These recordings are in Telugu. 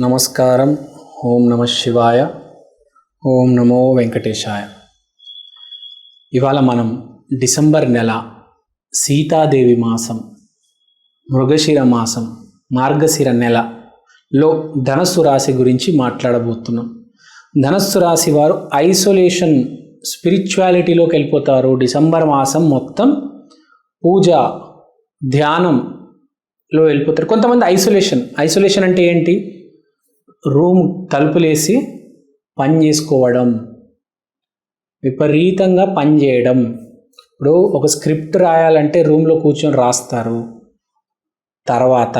నమస్కారం. ఓం నమ శివాయ. ఓం నమో వెంకటేశాయ. ఇవాళ మనం డిసెంబర్ నెల సీతాదేవి మాసం మృగశిర మాసం మార్గశిర నెలలో ధనస్సు రాశి గురించి మాట్లాడబోతున్నాం. ధనస్సు రాశి వారు ఐసోలేషన్ స్పిరిచువాలిటీలోకి వెళ్ళిపోతారు. డిసెంబర్ మాసం మొత్తం పూజ ధ్యానంలో వెళ్ళిపోతారు. కొంతమంది ఐసోలేషన్ ఐసోలేషన్ అంటే ఏంటి? రూమ్ తలుపులేసి పని చేసుకోవడం విపరీతంగా పని చేయడం. ఇప్పుడు ఒక స్క్రిప్ట్ రాయాలంటే రూమ్లో కూర్చొని రాస్తారు. తర్వాత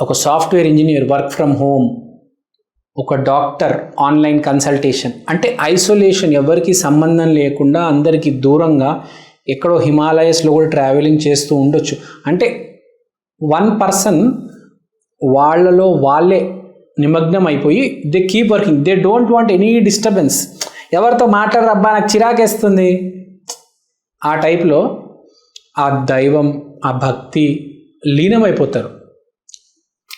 ఒక software engineer work from home ఒక డాక్టర్ ఆన్లైన్ కన్సల్టేషన్. అంటే ఐసోలేషన్ ఎవరికి సంబంధం లేకుండా అందరికీ దూరంగా ఎక్కడో హిమాలయస్లో కూడా ట్రావెలింగ్ చేస్తూ ఉండొచ్చు. అంటే వన్ పర్సన్ వాళ్ళలో వాళ్ళే నిమగ్నం అయిపోయి they keep working they don't want any disturbance ఎవరితో మాట్లాడరబ్బా నాకు చిరాకేస్తుంది. ఆ టైప్లో ఆ దైవం ఆ భక్తి లీనమైపోతారు.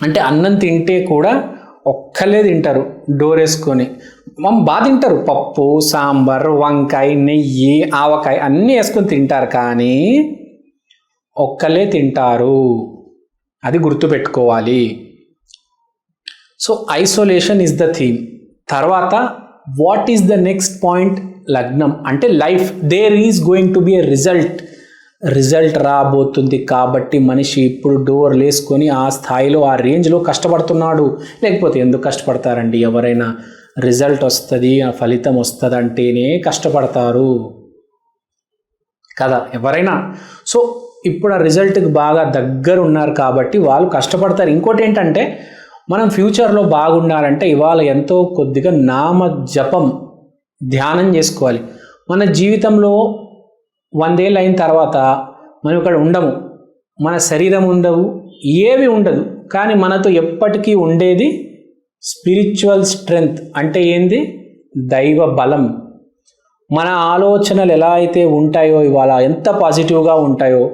అంటే అన్నం తింటే కూడా ఒక్కలే తింటారు డోర్ వేసుకొని. మమ్మ బాగా తింటారు పప్పు సాంబార్ వంకాయ నెయ్యి ఆవకాయ అన్నీ వేసుకొని తింటారు కానీ ఒక్కలే తింటారు. అది గుర్తుపెట్టుకోవాలి. So isolation is the theme తర్వాత what is the next point లగ్నం. అంటే life there is going to be a result result రాబోతుంది. కాబట్టి మనిషి ఇప్పుడు డోర్ లేసుకొని ఆ స్థాయిలో ఆ రేంజ్లో కష్టపడుతున్నాడు. లేకపోతే ఎందుకు కష్టపడతారండి? ఎవరైనా రిజల్ట్ వస్తుంది ఆ ఫలితం వస్తుంది అంటేనే కష్టపడతారు. కదా? ఎవరైనా. సో ఇప్పుడు ఆ రిజల్ట్కి బాగా దగ్గర ఉన్నారు కాబట్టి వాళ్ళు కష్టపడతారు. ఇంకోటి ఏంటంటే మనం ఫ్యూచర్లో బాగుండాలంటే ఇవాళ ఎంతో కొద్దిగా నామ జపం ధ్యానం చేసుకోవాలి. మన జీవితంలో వందేళ్ళు అయిన తర్వాత మనం ఇక్కడ ఉండము. మన శరీరం ఉండవు ఏవి ఉండదు. కానీ మనతో ఎప్పటికీ ఉండేది స్పిరిచువల్ స్ట్రెంగ్త్ అంటే ఏంది? దైవ బలం. మన ఆలోచనలు ఎలా అయితే ఉంటాయో ఇవాళ ఎంత పాజిటివ్గా ఉంటాయో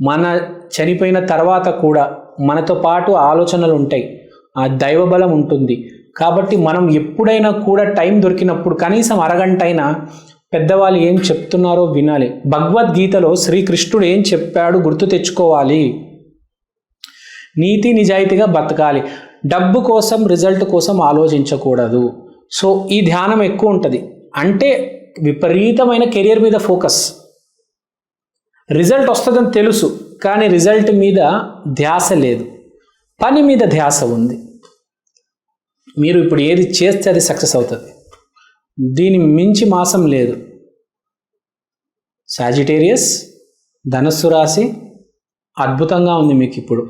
మన చనిపోయిన తర్వాత కూడా మనతో పాటు ఆలోచనలు ఉంటాయి ఆ దైవబలం ఉంటుంది. కాబట్టి మనం ఎప్పుడైనా కూడా టైం దొరికినప్పుడు కనీసం అరగంట అయినా పెద్దవాళ్ళు ఏం చెప్తున్నారో వినాలి. భగవద్గీతలో శ్రీకృష్ణుడు ఏం చెప్పాడు గుర్తు తెచ్చుకోవాలి. నీతి నిజాయితీగా బతకాలి. డబ్బు కోసం రిజల్ట్ కోసం ఆలోచించకూడదు. సో ఈ ధ్యానం ఎక్కువ ఉంటుంది. అంటే విపరీతమైన కెరియర్ మీద ఫోకస్. రిజల్ట్ వస్తుందని తెలుసు కానీ రిజల్ట్ మీద ధ్యాస లేదు. పని మీద ధ్యాస ఉంది. మీరు ఇప్పుడు ఏది చేస్తే అది సక్సెస్ అవుతుంది. దీని మించి మాసం లేదు. సాజిటేరియస్ ధనస్సు రాశి అద్భుతంగా ఉంది మీకు ఇప్పుడు.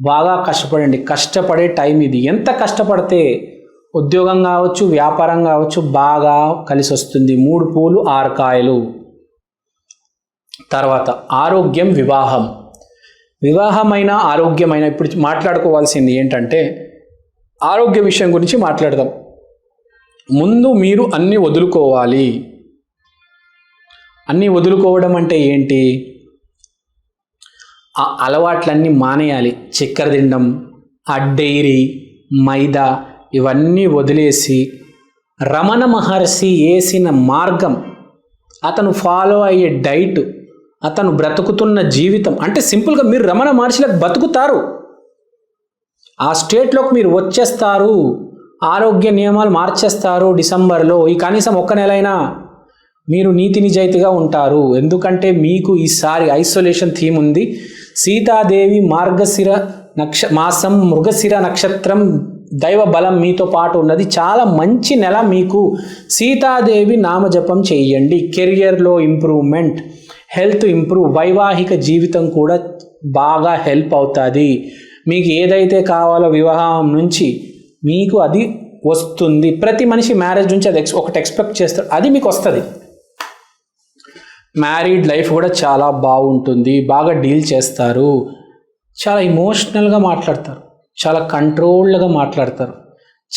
బాగా కష్టపడండి. కష్టపడే టైం ఇది. ఎంత కష్టపడితే ఉద్యోగం కావచ్చు వ్యాపారం కావచ్చు బాగా కలిసి వస్తుంది మూడు పూలు ఆరు కాయలు. తర్వాత ఆరోగ్యం వివాహం. వివాహమైన ఆరోగ్యమైన ఇప్పుడు మాట్లాడుకోవాల్సింది ఏంటంటే ఆరోగ్య విషయం గురించి మాట్లాడదాం. ముందు మీరు అన్నీ వదులుకోవాలి. అన్నీ వదులుకోవడం అంటే ఏంటి? ఆ అలవాట్లన్నీ మానేయాలి. చక్కెర తినడం ఆ డైరీ మైదా ఇవన్నీ వదిలేసి రమణ మహర్షి వేసిన మార్గం అతను ఫాలో అయ్యే డైట్ అతను బ్రతుకుతున్న జీవితం. అంటే సింపుల్గా మీరు రమణ మహర్షిలకు బతుకుతారు. ఆ స్టేట్లోకి మీరు వచ్చేస్తారు. ఆరోగ్య నియమాలు మార్చేస్తారు డిసెంబర్లో. ఈ కనీసం ఒక్క నెలైనా మీరు నీతి నిజాయితీగా ఉంటారు. ఎందుకంటే మీకు ఈసారి ఐసోలేషన్ థీమ్ ఉంది. సీతాదేవి మార్గశిర నక్ష మాసం మృగశిర నక్షత్రం దైవ బలం మీతో పాటు ఉన్నది. చాలా మంచి నెల మీకు సీతాదేవి నామజపం చేయండి. కెరియర్లో ఇంప్రూవ్మెంట్. హెల్త్ ఇంప్రూవ్ వైవాహిక జీవితం కూడా బాగా హెల్ప్ అవుతుంది. మీకు ఏదైతే కావాలో వివాహం నుంచి మీకు అది వస్తుంది. ప్రతి మనిషి మ్యారేజ్ నుంచి అది ఎక్స్ ఒకటి ఎక్స్పెక్ట్ చేస్తారు అది మీకు వస్తుంది. మ్యారీడ్ లైఫ్ కూడా చాలా బాగుంటుంది. బాగా డీల్ చేస్తారు. చాలా ఇమోషనల్గా మాట్లాడతారు. చాలా కంట్రోల్డ్గా మాట్లాడతారు.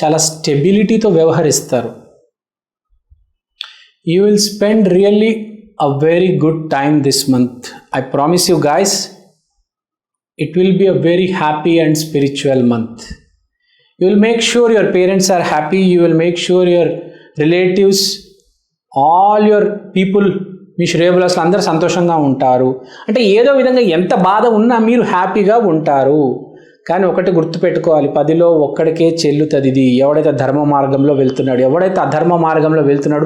చాలా స్టెబిలిటీతో వ్యవహరిస్తారు. You will spend really a very good time this month. I promise you guys, it will be a very happy and spiritual month. You will make sure your parents are happy, you will make sure your relatives, all your people మీ శ్రేయబులస్లు అందరూ సంతోషంగా ఉంటారు అంటే ఏదో విధంగా ఎంత బాధ ఉన్నా మీరు హ్యాపీగా ఉంటారు కానీ ఒకటి గుర్తుపెట్టుకోవాలి పదిలో ఒక్కడికే చెల్లుతుంది ఇది. ఎవడైతే ధర్మ మార్గంలో వెళ్తున్నాడు ఎవడైతే అధర్మ మార్గంలో వెళ్తున్నాడు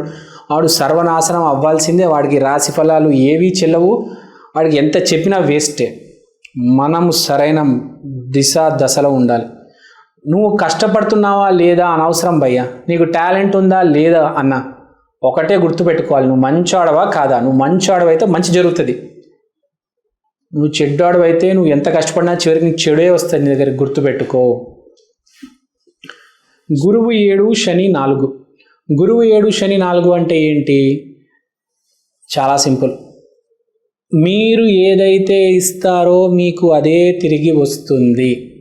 వాడు సర్వనాశనం అవ్వాల్సిందే. వాడికి రాశి ఫలాలు ఏవీ చెల్లవు. వాడికి ఎంత చెప్పినా వేస్టే. మనము సరైన దిశ దశలో ఉండాలి. నువ్వు కష్టపడుతున్నావా లేదా అనవసరం భయ్యా. నీకు టాలెంట్ ఉందా లేదా అన్న. ఒకటే గుర్తుపెట్టుకోవాలి. నువ్వు మంచి ఆడవా కాదా? నువ్వు మంచి ఆడవైతే మంచి జరుగుతుంది. నువ్వు చెడ్డాడు అయితే నువ్వు ఎంత కష్టపడినా చివరికి నీకు చెడే వస్తుంది నీ దగ్గర గుర్తుపెట్టుకో. గురువు ఏడు శని నాలుగు. గురువు ఏడు శని నాలుగు అంటే ఏంటి? చాలా సింపుల్. మీరు ఏదైతే ఇస్తారో మీకు అదే తిరిగి వస్తుంది.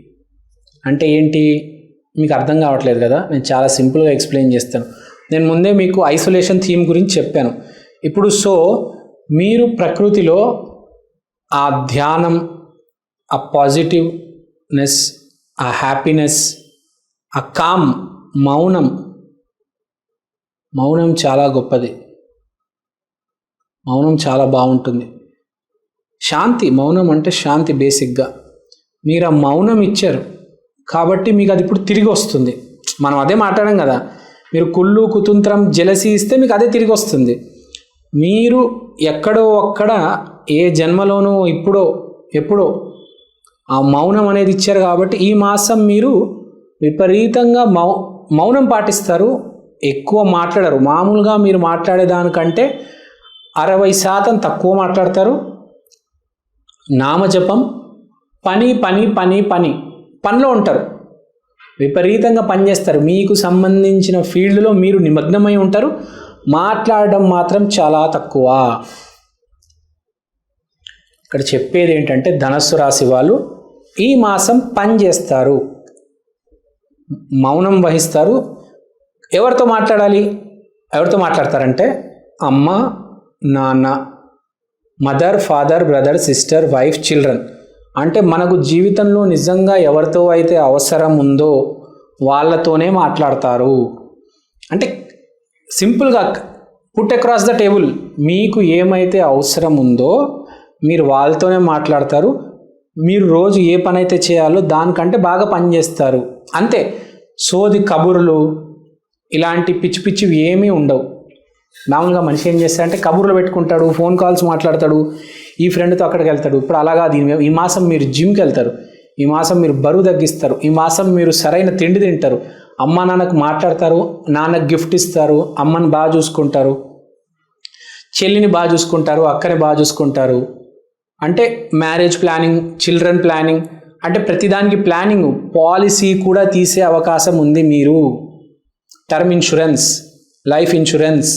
అంటే ఏంటి? మీకు అర్థం కావట్లేదు కదా? నేను చాలా సింపుల్గా ఎక్స్ప్లెయిన్ చేస్తాను. నేను ముందే మీకు ఐసోలేషన్ థీమ్ గురించి చెప్పాను. ఇప్పుడు సో మీరు ప్రకృతిలో ఆ ధ్యానం ఆ పాజిటివ్నెస్ ఆ హ్యాపీనెస్ ఆ కామ్ మౌనం. మౌనం చాలా గొప్పది. మౌనం చాలా బాగుంటుంది. శాంతి మౌనం అంటే శాంతి బేసిక్గా. మీరు ఆ మౌనం ఇచ్చారు కాబట్టి మీకు అది ఇప్పుడు తిరిగి వస్తుంది. మనం అదే మాట్లాడాం కదా మీరు కుళ్ళు కుతంత్రం జలసి ఇస్తే మీకు అదే తిరిగి వస్తుంది. మీరు ఎక్కడో అక్కడ ఏ జన్మలోనో ఇప్పుడో ఎప్పుడో ఆ మౌనం అనేది ఇచ్చారు కాబట్టి ఈ మాసం మీరు విపరీతంగా మౌ మౌనం పాటిస్తారు. ఎక్కువ మాట్లాడరు. మామూలుగా మీరు మాట్లాడేదానికంటే అరవై శాతం తక్కువ మాట్లాడతారు. నామజపం పని పని పని పని పనిలో ఉంటారు. విపరీతంగా పనిచేస్తారు మీకు సంబంధించిన ఫీల్డ్లో మీరు నిమగ్నమై ఉంటారు. మాట్లాడడం మాత్రం చాలా తక్కువ. ఇక్కడ చెప్పేది ఏంటంటే ధనస్సు రాశి వాళ్ళు ఈ మాసం పని చేస్తారు. మౌనం వహిస్తారు. ఎవరితో మాట్లాడాలి? ఎవరితో మాట్లాడతారంటే అమ్మ నాన్న mother father brother sister wife children. అంటే మనకు జీవితంలో నిజంగా ఎవరితో అయితే అవసరం ఉందో వాళ్ళతోనే మాట్లాడతారు. అంటే సింపుల్గా పుట్ అక్రాస్ ద టేబుల్. మీకు ఏమైతే అవసరం ఉందో మీరు వాళ్ళతోనే మాట్లాడతారు మీరు రోజు ఏ పని అయితే చేయాలో దానికంటే బాగా పని చేస్తారు. అంతే. సోది కబుర్లు ఇలాంటి పిచ్చి పిచ్చివి ఏమీ ఉండవు. మామూలుగా మనిషి ఏం చేస్తాడంటే కబుర్లు పెట్టుకుంటాడు ఫోన్ కాల్స్ మాట్లాడతాడు ఈ ఫ్రెండ్తో అక్కడికి వెళ్తాడు. ఇప్పుడు అలాగా దీని ఈ మాసం మీరు జిమ్కి వెళ్తారు. ఈ మాసం మీరు బరువు తగ్గిస్తారు. ఈ మాసం మీరు సరైన తిండి తింటారు. అమ్మ నాన్నకు మాట్లాడతారు నాన్నకు గిఫ్ట్ ఇస్తారు అమ్మని బాగా చూసుకుంటారు చెల్లిని బాగా చూసుకుంటారు అక్కని బాగా చూసుకుంటారు. అంటే మ్యారేజ్ ప్లానింగ్ చిల్డ్రన్ ప్లానింగ్ అంటే ప్రతిదానికి ప్లానింగ్ పాలసీ కూడా తీసే అవకాశం ఉంది మీరు. Term insurance life insurance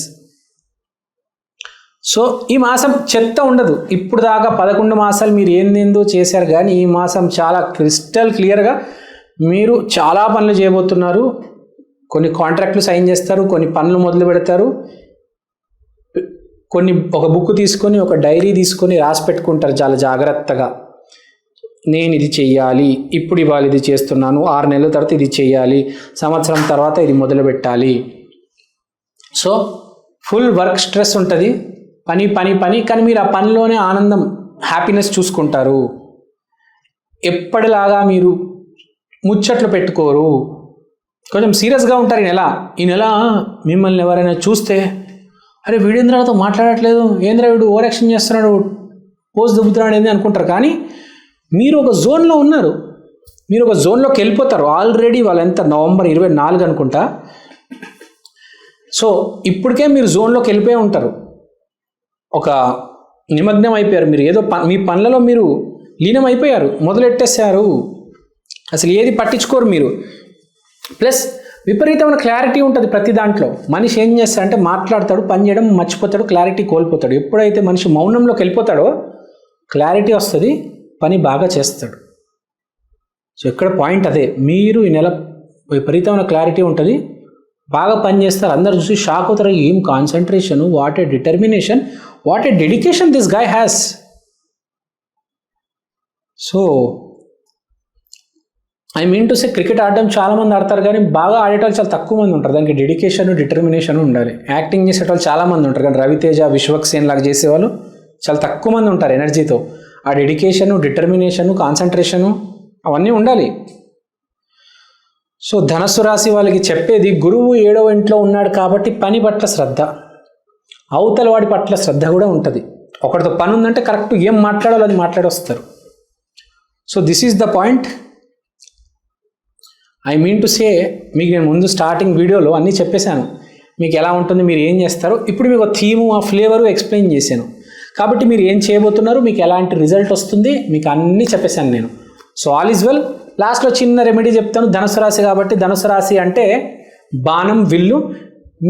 so ఈ మాసం చెత్త ఉండదు. ఇప్పుడు దాకా పదకొండు మాసాలు మీరు ఏందేందో చేశారు కానీ ఈ మాసం చాలా క్రిస్టల్ క్లియర్గా మీరు చాలా పనులు చేయబోతున్నారు. కొన్ని కాంట్రాక్ట్లు సైన్ చేస్తారు కొన్ని పనులు మొదలు పెడతారు. కొన్ని ఒక బుక్ తీసుకొని ఒక డైరీ తీసుకొని రాసి పెట్టుకుంటారు చాలా జాగ్రత్తగా. నేను ఇది చెయ్యాలి ఇప్పుడు ఇవాళ ఇది చేస్తున్నాను ఆరు నెలల తర్వాత ఇది చేయాలి సంవత్సరం తర్వాత ఇది మొదలు పెట్టాలి. సో ఫుల్ వర్క్ స్ట్రెస్ ఉంటుంది. పని పని పని కానీ మీరు ఆ పనిలోనే ఆనందం హ్యాపీనెస్ చూసుకుంటారు. ఎప్పటిలాగా మీరు ముచ్చట్లు పెట్టుకోరు. కొంచెం సీరియస్గా ఉంటారు ఈ నెల. ఈ నెల మిమ్మల్ని ఎవరైనా చూస్తే అరే వీడేంద్రాలతో మాట్లాడట్లేదు? ఏంద్ర వీడు ఓవర్ యాక్షన్ చేస్తున్నాడు? పోజ్ దుబ్బుతున్నాడు ఏంది అనుకుంటారు? కానీ మీరు ఒక జోన్లో ఉన్నారు. మీరు ఒక జోన్లోకి వెళ్ళిపోతారు. ఆల్రెడీ వాళ్ళు ఎంత? నవంబర్ ఇరవై నాలుగు అనుకుంటా. సో ఇప్పటికే మీరు జోన్లోకి వెళ్ళిపోయి ఉంటారు. ఒక నిమగ్నం అయిపోయారు మీరు. ఏదో ప మీ పనులలో మీరు లీనం అయిపోయారు. మొదలెట్టేశారు. అసలు ఏది పట్టించుకోరు మీరు. ప్లస్ విపరీతమైన క్లారిటీ ఉంటుంది ప్రతి దాంట్లో. మనిషి ఏం చేస్తాడంటే మాట్లాడతాడు పని చేయడం మర్చిపోతాడు క్లారిటీ కోల్పోతాడు. ఎప్పుడైతే మనిషి మౌనంలోకి వెళ్ళిపోతాడో క్లారిటీ వస్తుంది పని బాగా చేస్తాడు. సో ఇక్కడ పాయింట్ అదే. మీరు ఈ నెల విపరీతమైన క్లారిటీ ఉంటుంది బాగా పని చేస్తారు అందరు చూసి షాక్ అవుతారు. ఏం concentration what a determination what a dedication this guy has so I mean to say cricket ఆడడం చాలా మంది ఆడతారు కానీ బాగా ఆడేటోళ్ళు చాలా తక్కువ మంది ఉంటారు. దానికి డెడికేషన్ డిటర్మినేషన్ ఉండాలి. యాక్టింగ్ చేసేటోళ్ళు చాలా మంది ఉంటారు. కానీ రవితేజ విశ్వక్ సేన్ లాగా చేసేవాళ్ళు చాలా తక్కువ మంది ఉంటారు ఎనర్జీతో. ఆ డెడికేషను డిటర్మినేషను కాన్సన్ట్రేషను అవన్నీ ఉండాలి. సో ధనస్సు రాశి వాళ్ళకి చెప్పేది గురువు ఏడవ ఇంట్లో ఉన్నాడు కాబట్టి పని పట్ల శ్రద్ధ. అవతల వాడి పట్ల శ్రద్ధ కూడా ఉంటుంది. ఒకటితో పని ఉందంటే కరెక్ట్ ఏం మాట్లాడాలో అది మాట్లాడొస్తారు. So this is the point I mean to say మీకు నేను ముందు స్టార్టింగ్ వీడియోలో అన్నీ చెప్పేశాను. మీకు ఎలా ఉంటుంది మీరు ఏం చేస్తారు ఇప్పుడు మీకు థీము ఆ ఫ్లేవరు ఎక్స్ప్లెయిన్ చేశాను. కాబట్టి మీరు ఏం చేయబోతున్నారు మీకు ఎలాంటి రిజల్ట్ వస్తుంది మీకు అన్నీ చెప్పేశాను నేను. So all is well. లాస్ట్లో చిన్న రెమెడీ చెప్తాను ధనుసు రాశి కాబట్టి ధనుసు రాశి అంటే బాణం విల్లు.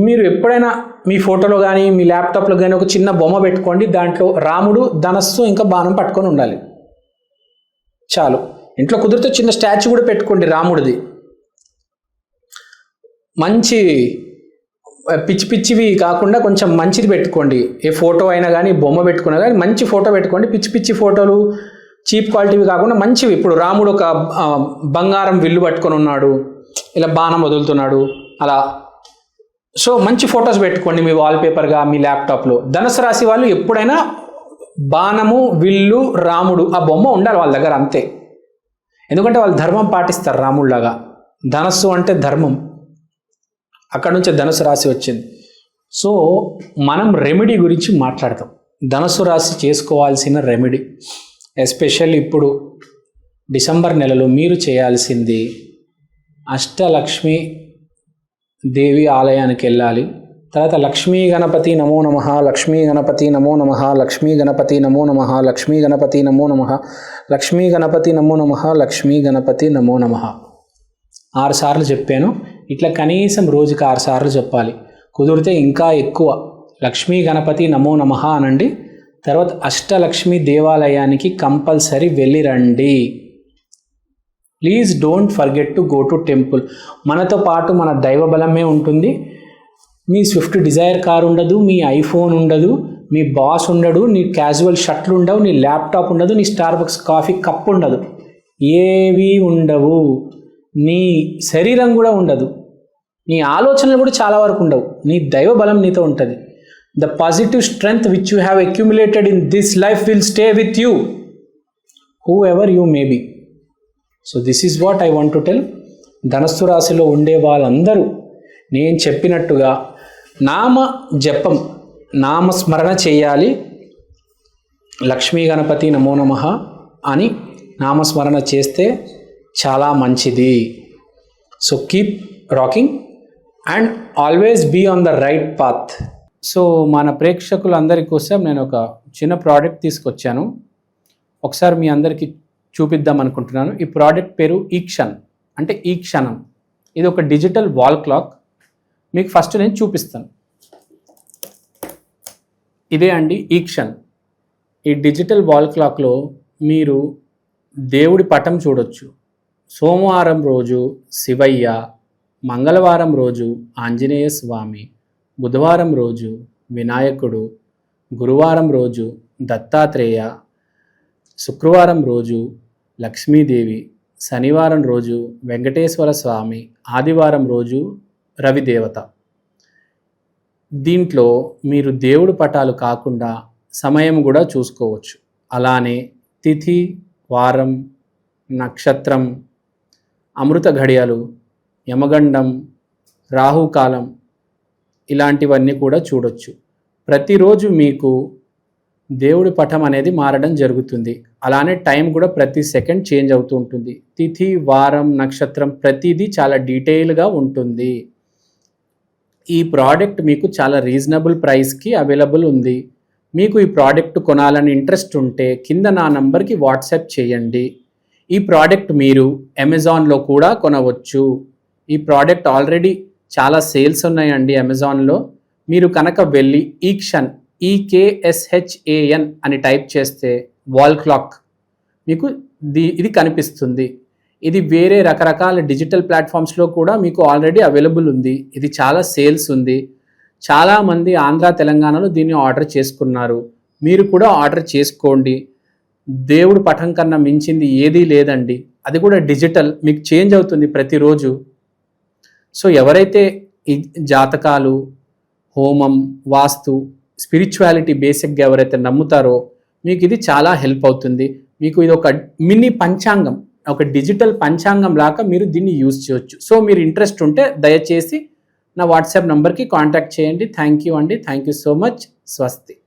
మీరు ఎప్పుడైనా మీ ఫోటోలో కానీ మీ ల్యాప్టాప్లో కానీ ఒక చిన్న బొమ్మ పెట్టుకోండి దాంట్లో రాముడు ధనస్సు ఇంకా బాణం పట్టుకొని ఉండాలి. చాలు. ఇంట్లో కుదిరితే చిన్న స్టాచ్యూ కూడా పెట్టుకోండి రాముడిది. మంచి పిచ్చి పిచ్చివి కాకుండా కొంచెం మంచిది పెట్టుకోండి. ఏ ఫోటో అయినా కానీ బొమ్మ పెట్టుకున్నా కానీ మంచి ఫోటో పెట్టుకోండి. పిచ్చి పిచ్చి ఫోటోలు చీప్ క్వాలిటీవి కాకుండా మంచివి. ఇప్పుడు రాముడు ఒక బంగారం విల్లు పట్టుకొని ఉన్నాడు. ఇలా బాణం వదులుతున్నాడు. అలా. సో మంచి ఫొటోస్ పెట్టుకోండి మీ వాల్పేపర్గా మీ ల్యాప్టాప్లో. ధనుసు రాశి వాళ్ళు ఎప్పుడైనా బాణము విల్లు రాముడు ఆ బొమ్మ ఉండాలి వాళ్ళ దగ్గర అంతే. ఎందుకంటే వాళ్ళు ధర్మం పాటిస్తారు రాముడిలాగా ధనస్సు అంటే ధర్మం. అక్కడ నుంచి ధనుసు రాశి వచ్చింది. సో మనం రెమెడీ గురించి మాట్లాడతాం. ధనుసు రాశి చేసుకోవాల్సిన రెమెడీ ఎస్పెషల్ ఇప్పుడు డిసెంబర్ నెలలో మీరు చేయాల్సింది అష్టలక్ష్మి దేవి ఆలయానికి వెళ్ళాలి. తర్వాత లక్ష్మీ గణపతి నమో నమ లక్ష్మీ గణపతి నమో నమ లక్ష్మీ గణపతి నమో నమ లక్ష్మీ గణపతి నమో నమ లక్ష్మీ గణపతి నమో నమ లక్ష్మీ గణపతి నమో నమ. ఆరు సార్లు చెప్పాను. ఇట్లా కనీసం రోజుకి ఆరు సార్లు చెప్పాలి. కుదిరితే ఇంకా ఎక్కువ. లక్ష్మీ గణపతి నమో నమ అనండి. తర్వాత అష్టలక్ష్మి దేవాలయానికి కంపల్సరీ వెళ్ళి రండి please don't forget to go to temple. మనతో పాటు మన దైవ బలమే ఉంటుంది. మీ స్విఫ్ట్ డిజైర్ కార్ ఉండదు మీ ఐఫోన్ ఉండదు మీ బాస్ ఉండడు నీ క్యాజువల్ షర్ట్లు ఉండవు నీ ల్యాప్టాప్ ఉండదు నీ స్టార్ బక్స్ కాఫీ కప్ ఉండదు. ఏవి ఉండవు. నీ శరీరం కూడా ఉండదు. నీ ఆలోచనలు కూడా చాలా వరకు ఉండవు. నీ దైవ బలం నీతో ఉంటుంది. The positive strength which you have accumulated in this life will stay with you whoever you may be so this is what I want to tell ధనస్సు రాశిలో ఉండే వాళ్ళందరూ నేను చెప్పినట్టుగా నామ జపం నామస్మరణ చేయాలి. లక్ష్మీ గణపతి నమో నమ అని నామస్మరణ చేస్తే చాలా మంచిది. So keep rocking and always be on the right path so మన ప్రేక్షకులందరి కోసం నేను ఒక చిన్న ప్రోడక్ట్ తీసుకొచ్చాను. ఒకసారి మీ అందరికీ చూపిద్దాం అనుకుంటున్నాను. ఈ ప్రోడక్ట్ పేరు ఈ క్షణ్ అంటే ఈ క్షణం. ఇది ఒక డిజిటల్ వాల్ క్లాక్ మీకు ఫస్ట్ నేను చూపిస్తాను. ఇదే అండి ఈ ఈక్షన్ ఈ డిజిటల్ వాల్ క్లాక్లో మీరు దేవుడి పటం చూడొచ్చు. సోమవారం రోజు శివయ్య మంగళవారం రోజు ఆంజనేయ స్వామి బుధవారం రోజు వినాయకుడు గురువారం రోజు దత్తాత్రేయ శుక్రవారం రోజు లక్ష్మీదేవి శనివారం రోజు వెంకటేశ్వర స్వామి ఆదివారం రోజు రవిదేవత. దీంట్లో మీరు దేవుడు పటాలు కాకుండా సమయం కూడా చూసుకోవచ్చు. అలానే తిథి వారం నక్షత్రం అమృత ఘడియలు యమగండం రాహుకాలం ఇలాంటివన్నీ కూడా చూడొచ్చు. ప్రతిరోజు మీకు దేవుడి పటం అనేది మారడం జరుగుతుంది. అలానే టైం కూడా ప్రతి సెకండ్ చేంజ్ అవుతూ ఉంటుంది. తిథి వారం నక్షత్రం ప్రతిదీ చాలా డీటెయిల్గా ఉంటుంది. ఈ ప్రోడక్ట్ మీకు చాలా రీజనబుల్ ప్రైస్కి అవైలబుల్ ఉంది. మీకు ఈ ప్రోడక్ట్ కొనాలని ఇంట్రెస్ట్ ఉంటే కింద నా నంబర్కి వాట్సాప్ చేయండి. ఈ ప్రోడక్ట్ మీరు అమెజాన్లో కూడా కొనవచ్చు. ఈ ప్రోడక్ట్ ఆల్రెడీ చాలా సేల్స్ ఉన్నాయండి అమెజాన్లో. మీరు కనుక వెళ్ళి ఈక్షన్ ఈకేఎస్హెచ్ఏఎన్ అని టైప్ చేస్తే వాల్ క్లాక్ మీకు ది ఇది కనిపిస్తుంది. ఇది వేరే రకరకాల డిజిటల్ ప్లాట్ఫామ్స్లో కూడా మీకు ఆల్రెడీ అవైలబుల్ ఉంది. ఇది చాలా సేల్స్ ఉంది. చాలామంది ఆంధ్ర తెలంగాణలో దీన్ని ఆర్డర్ చేసుకున్నారు. మీరు కూడా ఆర్డర్ చేసుకోండి. దేవుడు పఠం కన్నా మించింది ఏదీ లేదండి. అది కూడా డిజిటల్ మీకు చేంజ్ అవుతుంది ప్రతిరోజు. సో ఎవరైతే ఈ జాతకాలు హోమం వాస్తు స్పిరిచువాలిటీ బేసిక్గా ఎవరైతే నమ్ముతారో మీకు ఇది చాలా హెల్ప్ అవుతుంది. మీకు ఇది ఒక మినీ పంచాంగం ఒక డిజిటల్ పంచాంగం లాగా మీరు దీన్ని యూజ్ చేయొచ్చు. సో మీరు ఇంట్రెస్ట్ ఉంటే దయచేసి నా వాట్సాప్ నంబర్కి కాంటాక్ట్ చేయండి. థ్యాంక్ యూ అండి. Thank you so much. స్వస్తి.